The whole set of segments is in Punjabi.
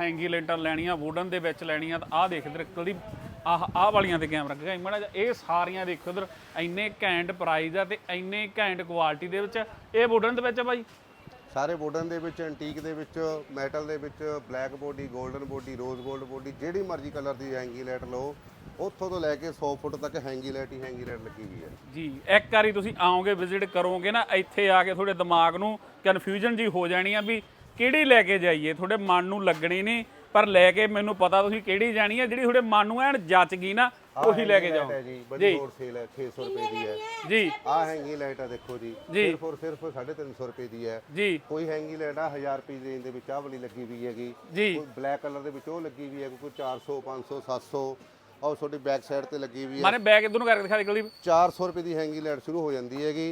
ਹੈਂਗੀ ਲੈਂਟਰ ਲੈਣੀਆਂ ਵੁਡਨ ਦੇ ਵਿੱਚ ਲੈਣੀਆਂ ਤਾਂ ਆਹ ਦੇਖ ਇਧਰ ਕੁਲਦੀਪ ਆਹ ਆਹ ਵਾਲੀਆਂ ਤੇ ਕੈਮਰਾ ਗਿਆ ਮੜਾ ਇਹ ਸਾਰੀਆਂ ਦੇਖੋ ਇਧਰ ਇੰਨੇ ਘੈਂਟ ਪ੍ਰਾਈਸ ਆ ਤੇ ਇੰਨੇ ਘੈਂਟ ਕੁਆਲਿਟੀ ਦੇ ਵਿੱਚ ਇਹ ਵੁਡਨ ਦੇ ਵਿੱਚ ਆ ਬਾਈ? ਸਾਰੇ ਵੁਡਨ ਦੇ ਵਿੱਚ ਐਂਟੀਕ ਦੇ ਵਿੱਚ ਮੈਟਲ ਦੇ ਵਿੱਚ black body golden body rose 골ਡ ਬੋਡੀ ਜਿਹੜੀ ਮਰਜ਼ੀ ਕਲਰ ਦੀ ਹੈਂਗੀ ਲਾਈਟ ਲਓ ਉੱਥੋਂ ਤੋਂ ਲੈ ਕੇ 100 ਫੁੱਟ ਤੱਕ ਹੈਂਗੀ ਲਾਈਟ ਹੀ ਹੈਂਗੀ ਲਾਈਟ ਲੱਗੀ ਹੋਈ ਹੈ। ਜੀ ਇੱਕ ਵਾਰੀ ਤੁਸੀਂ ਆਓਗੇ ਵਿਜ਼ਿਟ ਕਰੋਗੇ ਨਾ ਇੱਥੇ ਆ ਕੇ ਤੁਹਾਡੇ ਦਿਮਾਗ ਨੂੰ ਕਨਫਿਊਜ਼ਨ ਜੀ ਹੋ ਜਾਣੀ ਆ ਵੀ ਕਿਹੜੀ ਲੈ ਕੇ ਜਾਈਏ? ਤੁਹਾਡੇ ਮਨ ਨੂੰ ਲੱਗਣੀ ਨਹੀਂ ਪਰ ਲੈ ਕੇ ਮੈਨੂੰ ਪਤਾ ਤੁਸੀਂ ਕਿਹੜੀ ਜਾਣੀ ਆ ਜਿਹੜੀ ਤੁਹਾਡੇ ਮਨ ਨੂੰ ਐਨ ਜੱਚ ਗਈ ਨਾ ਉਹੀ ਲੈ ਕੇ ਜਾਓ। ਹੈ ਜੀ ਬੜੀ ਹੋਰ ਸੇਲ ਹੈ 600 ਰੁਪਏ ਦੀ ਹੈ। ਜੀ। ਆਹ ਹੈਂਗੀ ਲਾਈਟ ਆ ਦੇਖੋ ਜੀ। ਸਿਰਫ ਔਰ ਸਿਰਫ 350 ਰੁਪਏ ਦੀ ਹੈ। ਜੀ। ਕੋਈ ਹੈਂਗੀ ਲਾਈਟ ਆ 1000 ਰੁਪਏ ਦੀ ਰੇਂਜ ਦੇ ਵਿੱਚ ਆਹ ਵਾਲੀ ਲੱਗੀ ਹੋਈ ਹੈਗੀ। ਕੋਈ ਬਲੈਕ ਕਲਰ ਦੇ ਵਿੱਚ ਉਹ ਲੱਗੀ ਹੋਈ ਹੈ ਕੋਈ 400 500 700 ਔਰ ਤੁਹਾਡੀ ਬੈਕ ਸਾਈਡ ਤੇ ਲੱਗੀ ਹੋਈ ਹੈ। ਮਾਨੇ ਬੈਗ ਇਧਰ ਨੂੰ ਕਰਕੇ ਦਿਖਾ ਦੇ ਕੁਲਦੀਪ 400 ਰੁਪਏ ਦੀ ਹੈਂਗੀ ਲਾਈਟ ਸ਼ੁਰੂ ਹੋ ਜਾਂਦੀ ਹੈਗੀ।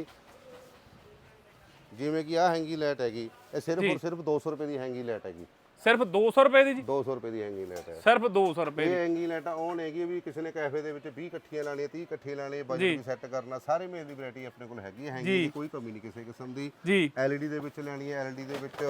ਜਿਵੇਂ ਕਿ ਆਹ ਹੈਂਗੀ ਲਾਈਟ ਹੈਗੀ ਇਹ ਸਿਰਫ ਔਰ ਸਿਰਫ 200 ਰੁਪਏ ਦੀ ਹੈਂਗੀ ਲਾਈਟ ਹੈਗੀ। ਸਿਰਫ 200 ਰੁਪਏ ਦੀ ਜੀ। 200 ਰੁਪਏ ਦੀ ਹੈਂਗੀ ਲਾਈਟ ਹੈ। ਸਿਰਫ 200 ਰੁਪਏ ਇਹ ਹੈਂਗੀ ਲਾਈਟਾਂ ਔਨ ਹੈਗੀ ਵੀ ਕਿਸੇ ਨੇ ਕੈਫੇ ਦੇ ਵਿੱਚ 20 ਇਕੱਠੀਆਂ ਲਾਣੀਆਂ 30 ਇਕੱਠੀਆਂ ਲਾਣੀਆਂ ਬਜਟ ਵੀ ਸੈੱਟ ਕਰਨਾ ਸਾਰੇ ਮੇਲ ਦੀ ਵੈਰਾਈਟੀ ਆਪਣੇ ਕੋਲ ਹੈਗੀ ਹੈ ਹੈਂਗੀ ਦੀ ਕੋਈ ਕਮੀ ਨਹੀਂ ਕਿਸੇ ਕਿਸਮ ਦੀ। ਜੀ। LED ਦੇ ਵਿੱਚ ਲੈਣੀ ਹੈ LED ਦੇ ਵਿੱਚ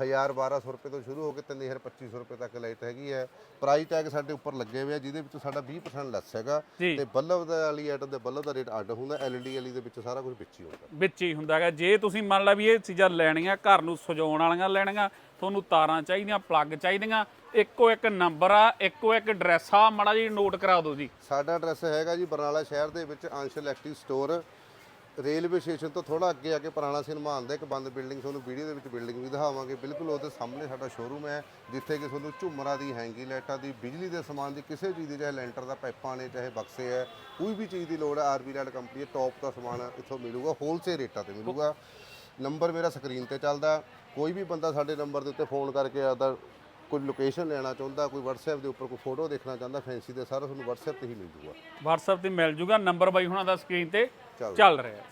1000 1200 ਰੁਪਏ ਤੋਂ ਸ਼ੁਰੂ ਹੋ ਕੇ 3000 2500 ਰੁਪਏ ਤੱਕ ਲਾਈਟ ਹੈਗੀ ਹੈ। ਪ੍ਰਾਈਸ ਟੈਗ ਸਾਡੇ ਉੱਪਰ ਲੱਗੇ ਹੋਏ ਆ ਜਿਹਦੇ ਵਿੱਚ ਸਾਡਾ 20% ਲੈਸ ਹੈਗਾ। ਜੀ। ਤੇ ਬੱਲਬ ਦਾ ਵਾਲੀ ਆਈਟਮ ਦੇ ਬੱਲਬ ਦਾ ਰੇਟ ਅੱਡ ਹੁੰਦਾ LED ਵਾਲੀ ਦੇ ਵਿੱਚ ਸਾਰਾ ਕੁਝ ਵਿੱਚ ਹੀ ਹੁੰਦਾ। ਵਿੱਚ ਹੀ ਹੁੰਦਾ ਹੈਗਾ। ਜੇ ਤੁਸੀਂ ਮੰਨ ਲਾ ਵੀ ਇਹ ਚੀਜ਼ਾਂ ਲੈਣੀਆਂ ਘਰ ਨੂੰ ਸਜਾਉਣ ਵਾਲੀਆਂ ਲੈਣੀਆਂ ਤੁਹਾਨੂੰ ਤਾਰਾਂ ਚਾਹੀਦੀਆਂ ਪਲੱਗ ਚਾਹੀਦੀਆਂ। ਇੱਕੋ ਇੱਕ ਨੰਬਰ ਆ, ਇੱਕੋ ਇੱਕ ਐਡਰੈਸ ਆ, ਮਾੜਾ ਜੀ ਨੋਟ ਕਰਾ ਦਿਓ ਜੀ। ਸਾਡਾ ਐਡਰੈਸ ਹੈਗਾ ਜੀ ਬਰਨਾਲਾ ਸ਼ਹਿਰ ਦੇ ਵਿੱਚ ਅੰਸ਼ ਇਲੈਕਟ੍ਰਿਕ ਸਟੋਰ ਰੇਲਵੇ ਸਟੇਸ਼ਨ ਤੋਂ ਥੋੜਾ ਅੱਗੇ ਆ ਕੇ ਪੁਰਾਣਾ ਸਿਨੇਮਾ ਆਉਂਦਾ, ਇੱਕ ਬੰਦ ਬਿਲਡਿੰਗ ਤੁਹਾਨੂੰ ਵੀਡੀਓ ਦੇ ਵਿੱਚ ਬਿਲਡਿੰਗ ਵੀ ਦਿਖਾਵਾਂਗੇ। ਬਿਲਕੁਲ ਉਹਦੇ ਸਾਹਮਣੇ ਸਾਡਾ ਸ਼ੋਰੂਮ ਹੈ, ਜਿੱਥੇ ਕਿ ਤੁਹਾਨੂੰ ਝੁੰਮਰਾਂ ਦੀ ਹੈਂਗੀ ਲਾਈਟਾਂ ਦੀ, ਬਿਜਲੀ ਦੇ ਸਮਾਨ ਦੀ, ਕਿਸੇ ਚੀਜ਼ ਦੀ, ਚਾਹੇ ਲੈਂਟਰ ਦਾ ਪਾਈਪਾਂ ਨੇ ਚਾਹੇ ਬਕਸੇ ਹੈ, ਕੋਈ ਵੀ ਚੀਜ਼ ਦੀ ਲੋੜ ਹੈ, ਆਰਬੀ ਲਾਈਟ ਕੰਪਨੀ ਦਾ ਟੌਪ ਦਾ ਸਮਾਨ ਇੱਥੋਂ ਮਿਲੂਗਾ ਹੋਲਸੇਲ ਰੇਟਾਂ ਤੇ ਮਿਲੂਗਾ। ਨੰਬਰ ਮੇਰਾ ਸਕਰੀਨ ਤੇ ਚੱਲਦਾ ਕੋਈ ਵੀ ਬੰਦਾ ਸਾਡੇ ਨੰਬਰ ਦੇ ਉੱਤੇ ਫੋਨ ਕਰਕੇ ਆਦਾ ਕੋਈ ਲੋਕੇਸ਼ਨ ਲੈਣਾ ਚਾਹੁੰਦਾ ਕੋਈ WhatsApp ਦੇ ਉੱਪਰ ਕੋਈ ਫੋਟੋ ਦੇਖਣਾ ਚਾਹੁੰਦਾ ਫੈਂਸੀ ਦੇ ਸਾਰਾ ਤੁਹਾਨੂੰ WhatsApp ਤੇ ਹੀ ਮਿਲ ਜੂਗਾ। WhatsApp ਤੇ ਮਿਲ ਜੂਗਾ ਨੰਬਰ ਬਾਈ ਹੁਣਾਂ ਦਾ ਸਕਰੀਨ ਤੇ ਚੱਲ। ਰਿਹਾ